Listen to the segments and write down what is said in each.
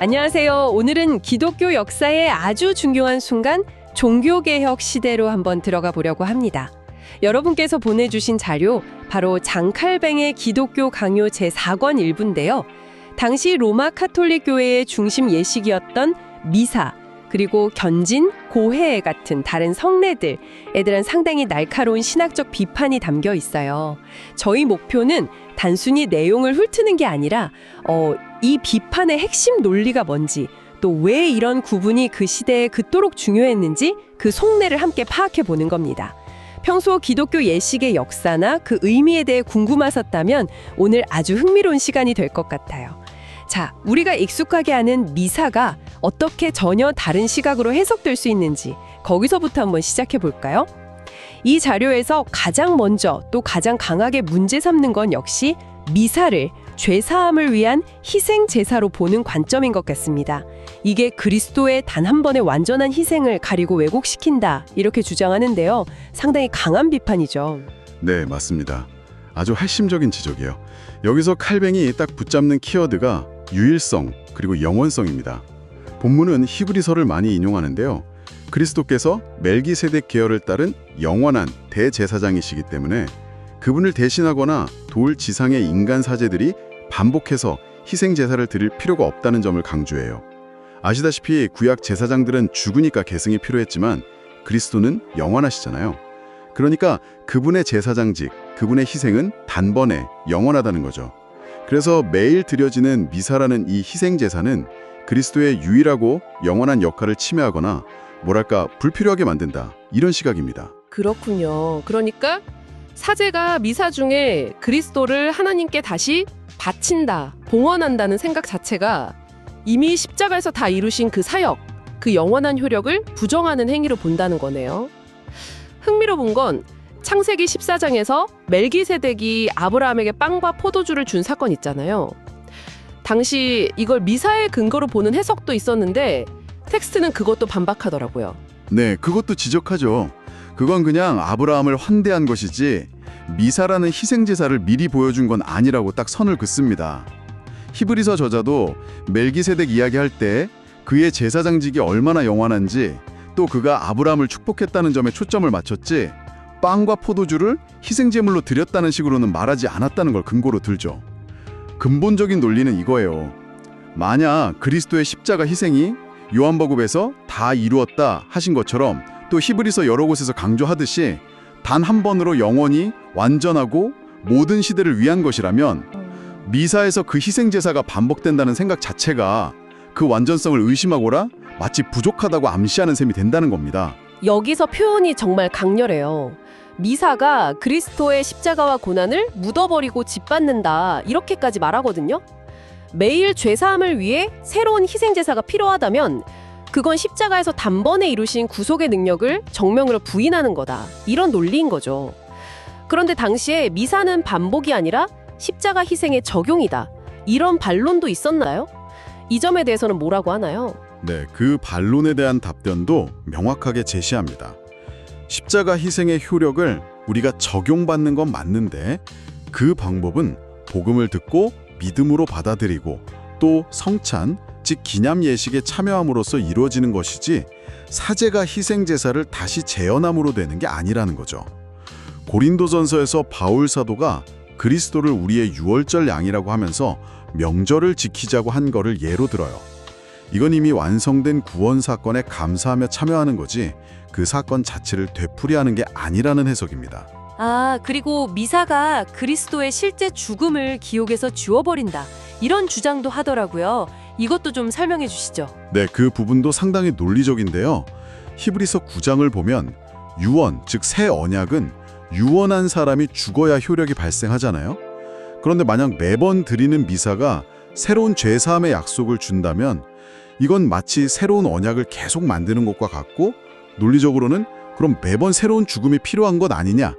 안녕하세요. 오늘은 기독교 역사의 아주 중요한 순간 종교개혁 시대로 한번 들어가 보려고 합니다. 여러분께서 보내주신 자료 바로 장칼뱅의 기독교 강요 제4권 일부인데요. 당시 로마 카톨릭 교회의 중심 예식이었던 미사 그리고 견진, 고해 같은 다른 성례들에 대한 상당히 날카로운 신학적 비판이 담겨 있어요. 저희 목표는 단순히 내용을 훑는 게 아니라 어, 이 비판의 핵심 논리가 뭔지 또 왜 이런 구분이 그 시대에 그토록 중요했는지 그 속내를 함께 파악해 보는 겁니다. 평소 기독교 예식의 역사나 그 의미에 대해 궁금하셨다면 오늘 아주 흥미로운 시간이 될 것 같아요. 자, 우리가 익숙하게 아는 미사가 어떻게 전혀 다른 시각으로 해석될 수 있는지 거기서부터 한번 시작해 볼까요? 이 자료에서 가장 먼저 또 가장 강하게 문제 삼는 건 역시 미사를 죄사함을 위한 희생 제사로 보는 관점인 것 같습니다. 이게 그리스도의 단 한 번의 완전한 희생을 가리고 왜곡시킨다 이렇게 주장하는데요. 상당히 강한 비판이죠. 네, 맞습니다. 아주 핵심적인 지적이에요. 여기서 칼뱅이 딱 붙잡는 키워드가 유일성 그리고 영원성입니다. 본문은 히브리서를 많이 인용하는데요. 그리스도께서 멜기세덱 계열을 따른 영원한 대제사장이시기 때문에 그분을 대신하거나 도울 지상의 인간 사제들이 반복해서 희생 제사를 드릴 필요가 없다는 점을 강조해요. 아시다시피 구약 제사장들은 죽으니까 계승이 필요했지만 그리스도는 영원하시잖아요. 그러니까 그분의 제사장직, 그분의 희생은 단번에 영원하다는 거죠. 그래서 매일 드려지는 미사라는 이 희생 제사는 그리스도의 유일하고 영원한 역할을 침해하거나 뭐랄까 불필요하게 만든다. 이런 시각입니다. 그렇군요. 그러니까 사제가 미사 중에 그리스도를 하나님께 다시 바친다, 봉헌한다는 생각 자체가 이미 십자가에서 다 이루신 그 사역, 그 영원한 효력을 부정하는 행위로 본다는 거네요. 흥미로운 건 창세기 14장에서 멜기세덱이 아브라함에게 빵과 포도주를 준 사건 있잖아요. 당시 이걸 미사의 근거로 보는 해석도 있었는데 텍스트는 그것도 반박하더라고요. 네, 그것도 지적하죠. 그건 그냥 아브라함을 환대한 것이지 미사라는 희생 제사를 미리 보여준 건 아니라고 딱 선을 긋습니다. 히브리서 저자도 멜기세덱 이야기할 때 그의 제사장직이 얼마나 영원한지 또 그가 아브라함을 축복했다는 점에 초점을 맞췄지 빵과 포도주를 희생 제물로 드렸다는 식으로는 말하지 않았다는 걸 근거로 들죠. 근본적인 논리는 이거예요. 만약 그리스도의 십자가 희생이 요한복음에서 다 이루었다 하신 것처럼 또 히브리서 여러 곳에서 강조하듯이 단 한 번으로 영원히 완전하고 모든 시대를 위한 것이라면 미사에서 그 희생 제사가 반복된다는 생각 자체가 그 완전성을 의심하거나 마치 부족하다고 암시하는 셈이 된다는 겁니다. 여기서 표현이 정말 강렬해요. 미사가 그리스도의 십자가와 고난을 묻어버리고 짓밟는다 이렇게까지 말하거든요. 매일 죄사함을 위해 새로운 희생제사가 필요하다면 그건 십자가에서 단번에 이루신 구속의 능력을 정명으로 부인하는 거다. 이런 논리인 거죠. 그런데 당시에 미사는 반복이 아니라 십자가 희생의 적용이다. 이런 반론도 있었나요? 이 점에 대해서는 뭐라고 하나요? 네, 그 반론에 대한 답변도 명확하게 제시합니다. 십자가 희생의 효력을 우리가 적용받는 건 맞는데 그 방법은 복음을 듣고 믿음으로 받아들이고 또 성찬, 즉 기념 예식에 참여함으로써 이루어지는 것이지 사제가 희생 제사를 다시 재현함으로 되는 게 아니라는 거죠. 고린도전서에서 바울 사도가 그리스도를 우리의 유월절 양이라고 하면서 명절을 지키자고 한 거를 예로 들어요. 이건 이미 완성된 구원 사건에 감사하며 참여하는 거지 그 사건 자체를 되풀이하는 게 아니라는 해석입니다. 아, 그리고 미사가 그리스도의 실제 죽음을 기억에서 지워버린다. 이런 주장도 하더라고요. 이것도 좀 설명해 주시죠. 네, 그 부분도 상당히 논리적인데요. 히브리서 9장을 보면 유언, 즉 새 언약은 유언한 사람이 죽어야 효력이 발생하잖아요. 그런데 만약 매번 드리는 미사가 새로운 죄사함의 약속을 준다면 이건 마치 새로운 언약을 계속 만드는 것과 같고 논리적으로는 그럼 매번 새로운 죽음이 필요한 것 아니냐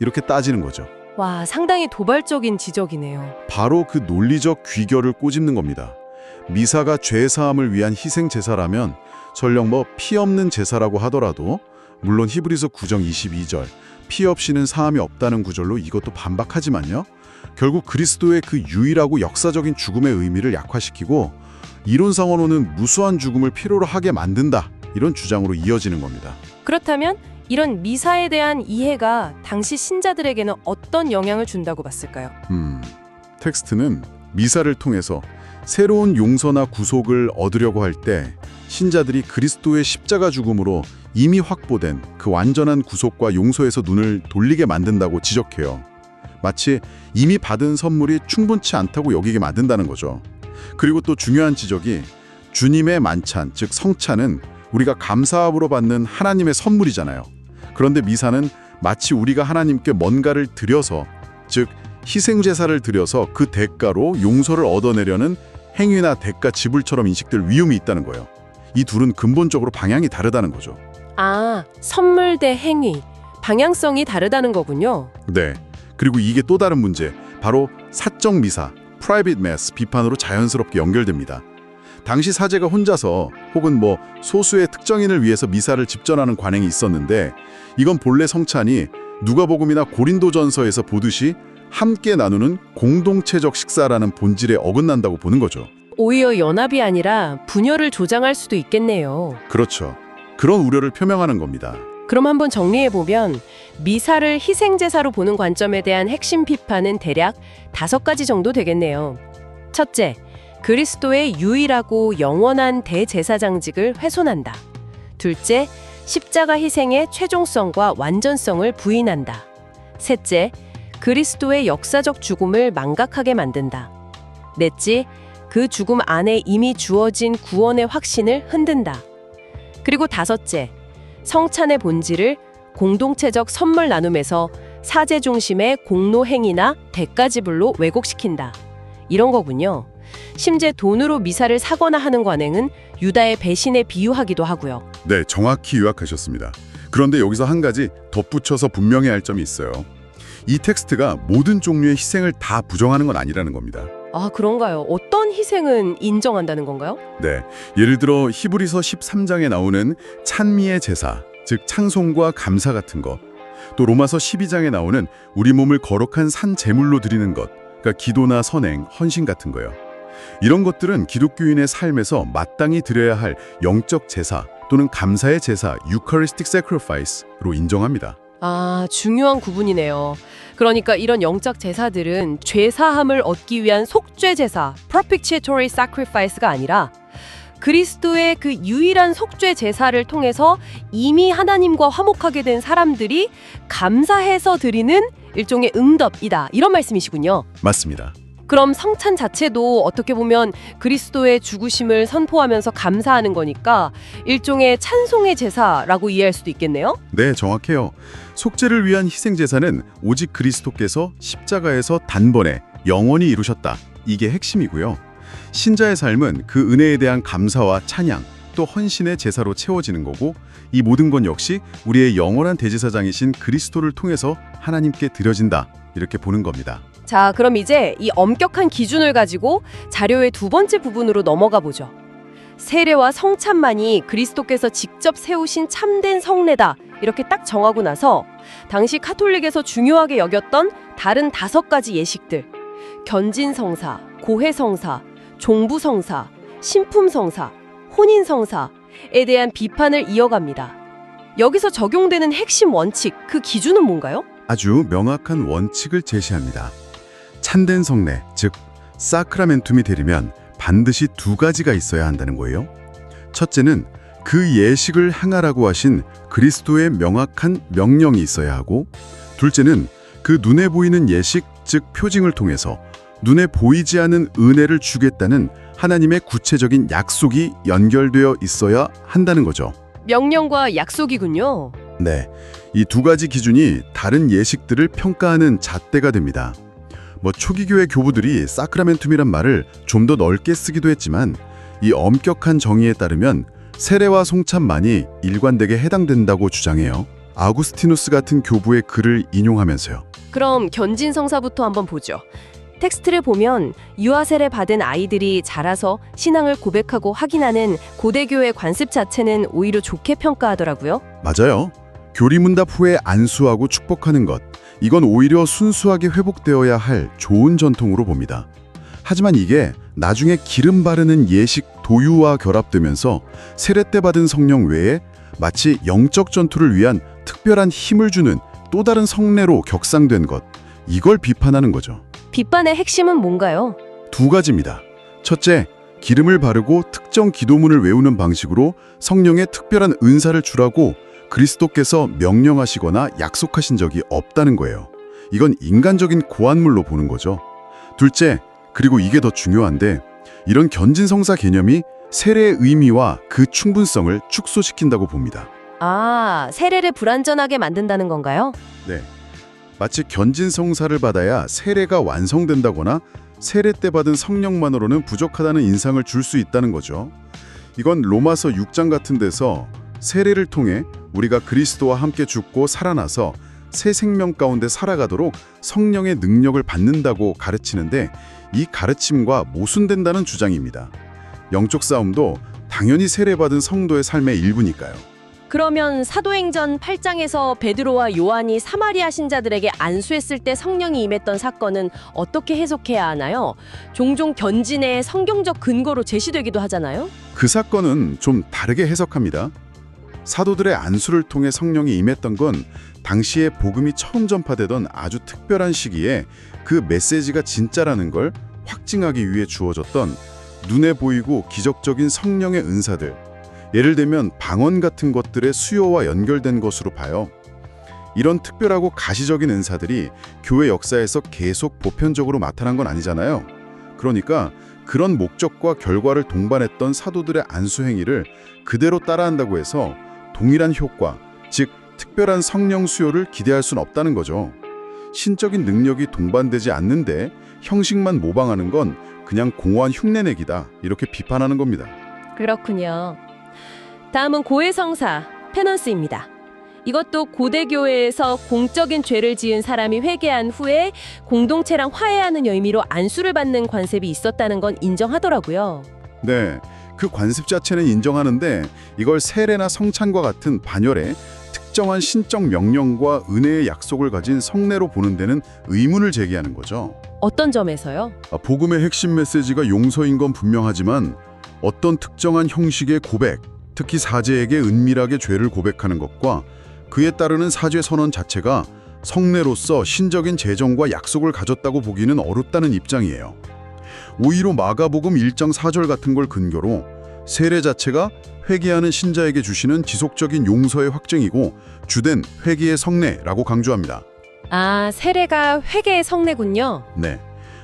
이렇게 따지는 거죠. 와, 상당히 도발적인 지적이네요. 바로 그 논리적 귀결을 꼬집는 겁니다. 미사가 죄 사함을 위한 희생 제사라면 설령 뭐 피 없는 제사라고 하더라도 물론 히브리서 9정 22절 피 없이는 사함이 없다는 구절로 이것도 반박하지만요. 결국 그리스도의 그 유일하고 역사적인 죽음의 의미를 약화시키고 이론상으로는 무수한 죽음을 필요로 하게 만든다. 이런 주장으로 이어지는 겁니다. 그렇다면 이런 미사에 대한 이해가 당시 신자들에게는 어떤 영향을 준다고 봤을까요? 음, 텍스트는 미사를 통해서 새로운 용서나 구속을 얻으려고 할 때 신자들이 그리스도의 십자가 죽음으로 이미 확보된 그 완전한 구속과 용서에서 눈을 돌리게 만든다고 지적해요. 마치 이미 받은 선물이 충분치 않다고 여기게 만든다는 거죠. 그리고 또 중요한 지적이 주님의 만찬, 즉 성찬은 우리가 감사함으로 받는 하나님의 선물이잖아요. 그런데 미사는 마치 우리가 하나님께 뭔가를 드려서 즉 희생 제사를 드려서 그 대가로 용서를 얻어내려는 행위나 대가 지불처럼 인식될 위험이 있다는 거예요. 이 둘은 근본적으로 방향이 다르다는 거죠. 아, 선물 대 행위. 방향성이 다르다는 거군요. 네. 그리고 이게 또 다른 문제, 바로 사적 미사, private mass 비판으로 자연스럽게 연결됩니다. 당시 사제가 혼자서 혹은 뭐 소수의 특정인을 위해서 미사를 집전하는 관행이 있었는데 이건 본래 성찬이 누가복음이나 고린도전서에서 보듯이 함께 나누는 공동체적 식사라는 본질에 어긋난다고 보는 거죠. 오히려 연합이 아니라 분열을 조장할 수도 있겠네요. 그렇죠. 그런 우려를 표명하는 겁니다. 그럼 한번 정리해 보면 미사를 희생 제사로 보는 관점에 대한 핵심 비판은 대략 다섯 가지 정도 되겠네요. 첫째, 그리스도의 유일하고 영원한 대제사장직을 훼손한다. 둘째, 십자가 희생의 최종성과 완전성을 부인한다. 셋째, 그리스도의 역사적 죽음을 망각하게 만든다. 넷째, 그 죽음 안에 이미 주어진 구원의 확신을 흔든다. 그리고 다섯째, 성찬의 본질을 공동체적 선물 나눔에서 사제 중심의 공로 행위나 대가 지불로 왜곡시킨다. 이런 거군요. 심지어 돈으로 미사를 사거나 하는 관행은 유다의 배신에 비유하기도 하고요. 네, 정확히 요약하셨습니다. 그런데 여기서 한 가지 덧붙여서 분명히 할 점이 있어요. 이 텍스트가 모든 종류의 희생을 다 부정하는 건 아니라는 겁니다. 아, 그런가요? 어떤 희생은 인정한다는 건가요? 네, 예를 들어 히브리서 13장에 나오는 찬미의 제사, 즉 찬송과 감사 같은 것. 또 로마서 12장에 나오는 우리 몸을 거룩한 산 제물로 드리는 것, 그러니까 기도나 선행, 헌신 같은 거요. 이런 것들은 기독교인의 삶에서 마땅히 드려야 할 영적 제사 또는 감사의 제사, Eucharistic Sacrifice로 인정합니다. 아, 중요한 구분이네요. 그러니까 이런 영적 제사들은 죄 사함을 얻기 위한 속죄 제사, propitiatory sacrifice가 아니라 그리스도의 그 유일한 속죄 제사를 통해서 이미 하나님과 화목하게 된 사람들이 감사해서 드리는 일종의 응답이다. 이런 말씀이시군요. 맞습니다. 그럼 성찬 자체도 어떻게 보면 그리스도의 죽으심을 선포하면서 감사하는 거니까 일종의 찬송의 제사라고 이해할 수도 있겠네요. 네, 정확해요. 속죄를 위한 희생 제사는 오직 그리스도께서 십자가에서 단번에 영원히 이루셨다. 이게 핵심이고요. 신자의 삶은 그 은혜에 대한 감사와 찬양, 또 헌신의 제사로 채워지는 거고 이 모든 건 역시 우리의 영원한 대제사장이신 그리스도를 통해서 하나님께 드려진다. 이렇게 보는 겁니다. 자, 그럼 이제 이 엄격한 기준을 가지고 자료의 두 번째 부분으로 넘어가 보죠. 세례와 성찬만이 그리스도께서 직접 세우신 참된 성례다. 이렇게 딱 정하고 나서 당시 카톨릭에서 중요하게 여겼던 다른 다섯 가지 예식들. 견진성사, 고해성사, 종부성사, 신품성사, 혼인성사에 대한 비판을 이어갑니다. 여기서 적용되는 핵심 원칙, 그 기준은 뭔가요? 아주 명확한 원칙을 제시합니다. 참된 성례, 즉 사크라멘툼이 되려면 반드시 두 가지가 있어야 한다는 거예요. 첫째는 그 예식을 행하라고 하신 그리스도의 명확한 명령이 있어야 하고 둘째는 그 눈에 보이는 예식, 즉 표징을 통해서 눈에 보이지 않는 은혜를 주겠다는 하나님의 구체적인 약속이 연결되어 있어야 한다는 거죠. 명령과 약속이군요. 네, 이 두 가지 기준이 다른 예식들을 평가하는 잣대가 됩니다. 뭐 초기교회 교부들이 사크라멘툼이란 말을 좀 더 넓게 쓰기도 했지만 이 엄격한 정의에 따르면 세례와 송참만이 일관되게 해당된다고 주장해요. 아구스티누스 같은 교부의 글을 인용하면서요. 그럼 견진성사부터 한번 보죠. 텍스트를 보면 유아세례 받은 아이들이 자라서 신앙을 고백하고 확인하는 고대교의 관습 자체는 오히려 좋게 평가하더라고요. 맞아요. 교리문답 후에 안수하고 축복하는 것. 이건 오히려 순수하게 회복되어야 할 좋은 전통으로 봅니다. 하지만 이게 나중에 기름 바르는 예식 도유와 결합되면서 세례 때 받은 성령 외에 마치 영적 전투를 위한 특별한 힘을 주는 또 다른 성례로 격상된 것. 이걸 비판하는 거죠. 비판의 핵심은 뭔가요? 두 가지입니다. 첫째, 기름을 바르고 특정 기도문을 외우는 방식으로 성령의 특별한 은사를 주라고 그리스도께서 명령하시거나 약속하신 적이 없다는 거예요. 이건 인간적인 고안물로 보는 거죠. 둘째, 그리고 이게 더 중요한데 이런 견진성사 개념이 세례의 의미와 그 충분성을 축소시킨다고 봅니다. 아, 세례를 불완전하게 만든다는 건가요? 네. 마치 견진성사를 받아야 세례가 완성된다거나 세례 때 받은 성령만으로는 부족하다는 인상을 줄 수 있다는 거죠. 이건 로마서 6장 같은 데서 세례를 통해 우리가 그리스도와 함께 죽고 살아나서 새 생명 가운데 살아가도록 성령의 능력을 받는다고 가르치는데 이 가르침과 모순된다는 주장입니다. 영적 싸움도 당연히 세례받은 성도의 삶의 일부니까요. 그러면 사도행전 8장에서 베드로와 요한이 사마리아 신자들에게 안수했을 때 성령이 임했던 사건은 어떻게 해석해야 하나요? 종종 견진의 성경적 근거로 제시되기도 하잖아요. 그 사건은 좀 다르게 해석합니다. 사도들의 안수를 통해 성령이 임했던 건 당시에 복음이 처음 전파되던 아주 특별한 시기에 그 메시지가 진짜라는 걸 확증하기 위해 주어졌던 눈에 보이고 기적적인 성령의 은사들, 예를 들면 방언 같은 것들의 수요와 연결된 것으로 봐요. 이런 특별하고 가시적인 은사들이 교회 역사에서 계속 보편적으로 나타난 건 아니잖아요. 그러니까 그런 목적과 결과를 동반했던 사도들의 안수 행위를 그대로 따라한다고 해서 동일한 효과, 즉 특별한 성령 수요를 기대할 수는 없다는 거죠. 신적인 능력이 동반되지 않는데 형식만 모방하는 건 그냥 공허한 흉내내기다. 이렇게 비판하는 겁니다. 그렇군요. 다음은 고해성사, 페넌스입니다. 이것도 고대 교회에서 공적인 죄를 지은 사람이 회개한 후에 공동체랑 화해하는 의미로 안수를 받는 관습이 있었다는 건 인정하더라고요. 네, 그 관습 자체는 인정하는데 이걸 세례나 성찬과 같은 반열에 특정한 신적 명령과 은혜의 약속을 가진 성례로 보는 데는 의문을 제기하는 거죠. 어떤 점에서요? 아, 복음의 핵심 메시지가 용서인 건 분명하지만 어떤 특정한 형식의 고백, 특히 사제에게 은밀하게 죄를 고백하는 것과 그에 따르는 사죄 선언 자체가 성례로서 신적인 재정과 약속을 가졌다고 보기는 어렵다는 입장이에요. 오히려 마가복음 1장 4절 같은 걸 근거로 세례 자체가 회개하는 신자에게 주시는 지속적인 용서의 확증이고 주된 회개의 성례라고 강조합니다. 아, 세례가 회개의 성례군요. 네.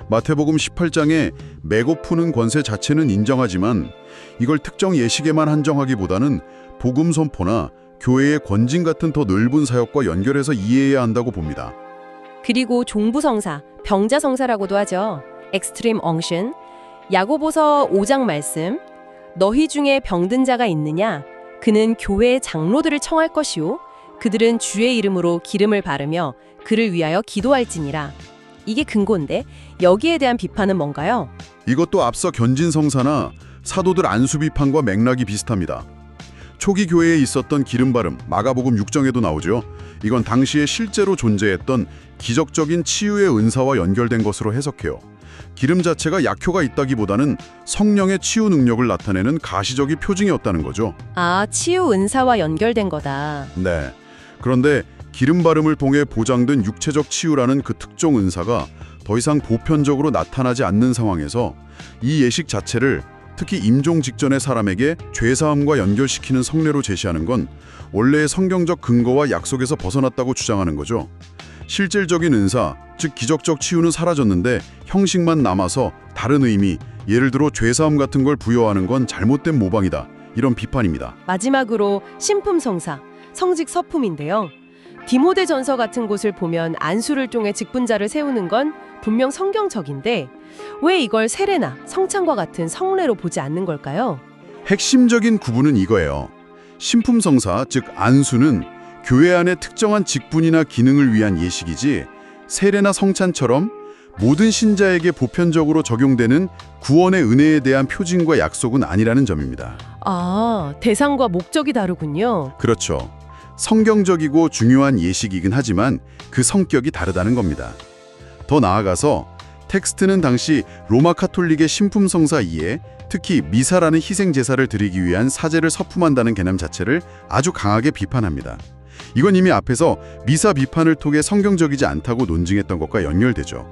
마태복음 18장에 매고 푸는 권세 자체는 인정하지만 이걸 특정 예식에만 한정하기보다는 복음 선포나 교회의 권징 같은 더 넓은 사역과 연결해서 이해해야 한다고 봅니다. 그리고 종부성사, 병자성사라고도 하죠. 엑스트림 엉션. 야고보서 5장 말씀. 너희 중에 병든 자가 있느냐? 그는 교회의 장로들을 청할 것이요. 그들은 주의 이름으로 기름을 바르며 그를 위하여 기도할지니라. 이게 근거인데 여기에 대한 비판은 뭔가요? 이것도 앞서 견진성사나 사도들 안수 비판과 맥락이 비슷합니다. 초기 교회에 있었던 기름 바름, 마가복음 6장에도 나오죠. 이건 당시에 실제로 존재했던 기적적인 치유의 은사와 연결된 것으로 해석해요. 기름 자체가 약효가 있다기보다는 성령의 치유 능력을 나타내는 가시적인 표징이었다는 거죠. 아, 치유 은사와 연결된 거다. 네. 그런데 기름 바름을 통해 보장된 육체적 치유라는 그 특정 은사가 더 이상 보편적으로 나타나지 않는 상황에서 이 예식 자체를 특히 임종 직전의 사람에게 죄사함과 연결시키는 성례로 제시하는 건 원래의 성경적 근거와 약속에서 벗어났다고 주장하는 거죠. 실질적인 은사, 즉 기적적 치유는 사라졌는데 형식만 남아서 다른 의미, 예를 들어 죄사함 같은 걸 부여하는 건 잘못된 모방이다. 이런 비판입니다. 마지막으로 신품성사, 성직 서품인데요. 디모데 전서 같은 곳을 보면 안수를 통해 직분자를 세우는 건 분명 성경적인데 왜 이걸 세례나 성찬과 같은 성례로 보지 않는 걸까요? 핵심적인 구분은 이거예요. 신품성사, 즉 안수는 교회 안의 특정한 직분이나 기능을 위한 예식이지 세례나 성찬처럼 모든 신자에게 보편적으로 적용되는 구원의 은혜에 대한 표징과 약속은 아니라는 점입니다. 아, 대상과 목적이 다르군요. 그렇죠. 성경적이고 중요한 예식이긴 하지만 그 성격이 다르다는 겁니다. 더 나아가서 텍스트는 당시 로마 카톨릭의 신품 성사 이에 특히 미사라는 희생 제사를 드리기 위한 사제를 서품한다는 개념 자체를 아주 강하게 비판합니다. 이건 이미 앞에서 미사 비판을 통해 성경적이지 않다고 논증했던 것과 연결되죠.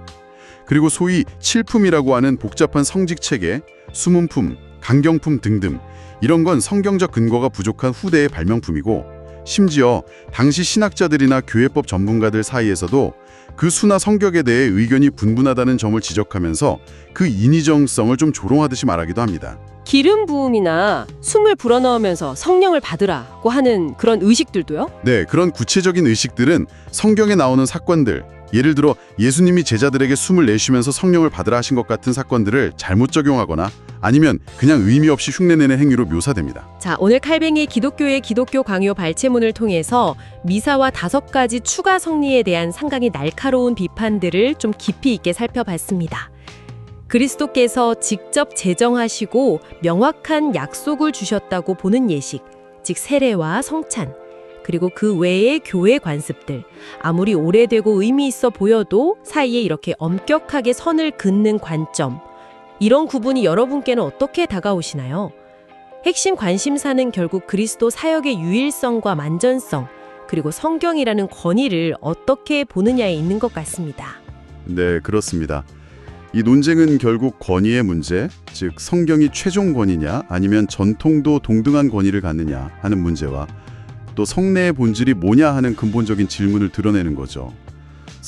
그리고 소위 칠품이라고 하는 복잡한 성직 체계, 수문품, 강경품 등등 이런 건 성경적 근거가 부족한 후대의 발명품이고 심지어 당시 신학자들이나 교회법 전문가들 사이에서도 그 수나 성격에 대해 의견이 분분하다는 점을 지적하면서 그 인위정성을 좀 조롱하듯이 말하기도 합니다. 기름 부음이나 숨을 불어넣으면서 성령을 받으라고 하는 그런 의식들도요? 네, 그런 구체적인 의식들은 성경에 나오는 사건들, 예를 들어 예수님이 제자들에게 숨을 내쉬면서 성령을 받으라 하신 것 같은 사건들을 잘못 적용하거나 아니면 그냥 의미 없이 흉내내는 행위로 묘사됩니다. 자, 오늘 칼뱅이 기독교의 기독교 강요 발췌문을 통해서 미사와 다섯 가지 추가 성리에 대한 상당히 날카로운 비판들을 좀 깊이 있게 살펴봤습니다. 그리스도께서 직접 제정하시고 명확한 약속을 주셨다고 보는 예식, 즉 세례와 성찬, 그리고 그 외의 교회 관습들, 아무리 오래되고 의미 있어 보여도 사이에 이렇게 엄격하게 선을 긋는 관점, 이런 구분이 여러분께는 어떻게 다가오시나요? 핵심 관심사는 결국 그리스도 사역의 유일성과 만전성, 그리고 성경이라는 권위를 어떻게 보느냐에 있는 것 같습니다. 네, 그렇습니다. 이 논쟁은 결국 권위의 문제, 즉 성경이 최종 권위냐 아니면 전통도 동등한 권위를 갖느냐 하는 문제와 또 성례의 본질이 뭐냐 하는 근본적인 질문을 드러내는 거죠.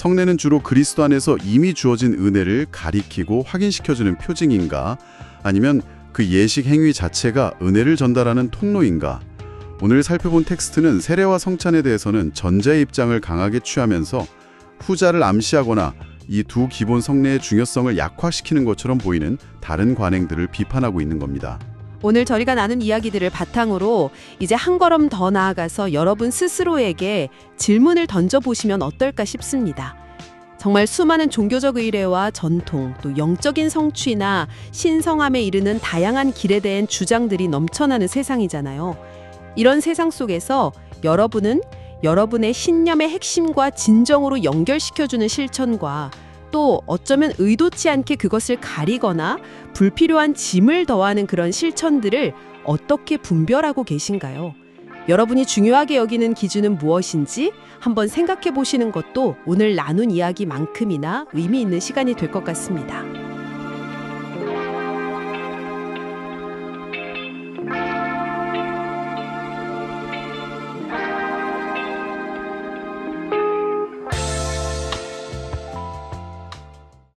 성례는 주로 그리스도 안에서 이미 주어진 은혜를 가리키고 확인시켜주는 표징인가 아니면 그 예식 행위 자체가 은혜를 전달하는 통로인가 오늘 살펴본 텍스트는 세례와 성찬에 대해서는 전자의 입장을 강하게 취하면서 후자를 암시하거나 이 두 기본 성례의 중요성을 약화시키는 것처럼 보이는 다른 관행들을 비판하고 있는 겁니다. 오늘 저희가 나눈 이야기들을 바탕으로 이제 한 걸음 더 나아가서 여러분 스스로에게 질문을 던져보시면 어떨까 싶습니다. 정말 수많은 종교적 의례와 전통, 또 영적인 성취나 신성함에 이르는 다양한 길에 대한 주장들이 넘쳐나는 세상이잖아요. 이런 세상 속에서 여러분은 여러분의 신념의 핵심과 진정으로 연결시켜주는 실천과 또 어쩌면 의도치 않게 그것을 가리거나 불필요한 짐을 더하는 그런 실천들을 어떻게 분별하고 계신가요? 여러분이 중요하게 여기는 기준은 무엇인지 한번 생각해 보시는 것도 오늘 나눈 이야기만큼이나 의미 있는 시간이 될 것 같습니다.